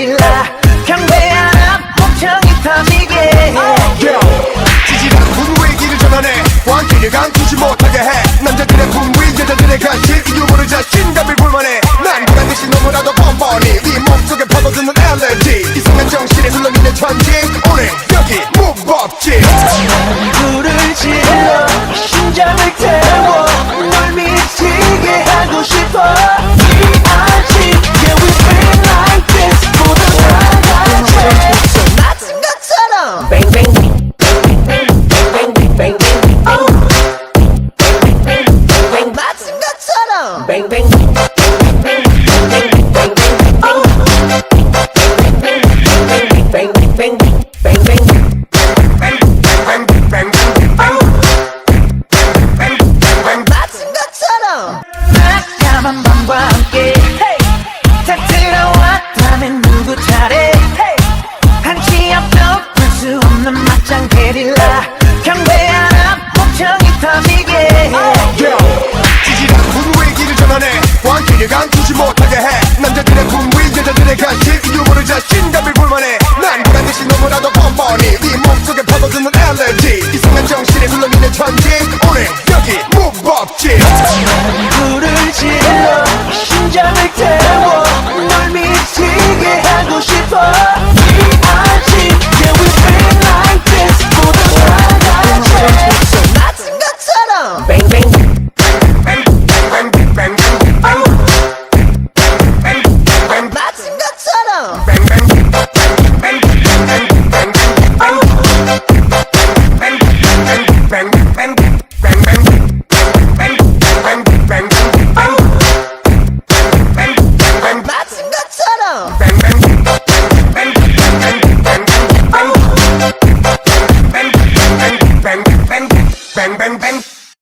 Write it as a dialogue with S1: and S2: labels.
S1: 빌라 경배한 목청이 터지게 지지한 분우의 길을 전환해. 보안 길을 감추지 못하게 해. 남자들의 분위 여자들의 간식 이유 모르자 신답을 볼만해. 난 그가 대신 너무나도 뻔뻔히 네 몸속에 파고드는 알레지 이상한 정신에 흘러미는 천지 오늘 여기 무법지
S2: 릴라. 경배하라 목청이 터지
S1: 왕기를 감추지 못하게 해. 남자들의 분위 여자들의 간식 유머를 자신감을 불만해. 난 보란듯이 너무나도 뻔뻔히 네 몸 속에 파고드는 엘레지 이상한 정신에 흘러있는 천지. 오늘 여기 무법지
S2: 불을 질러 심장을 태워 Bang, bang, bang.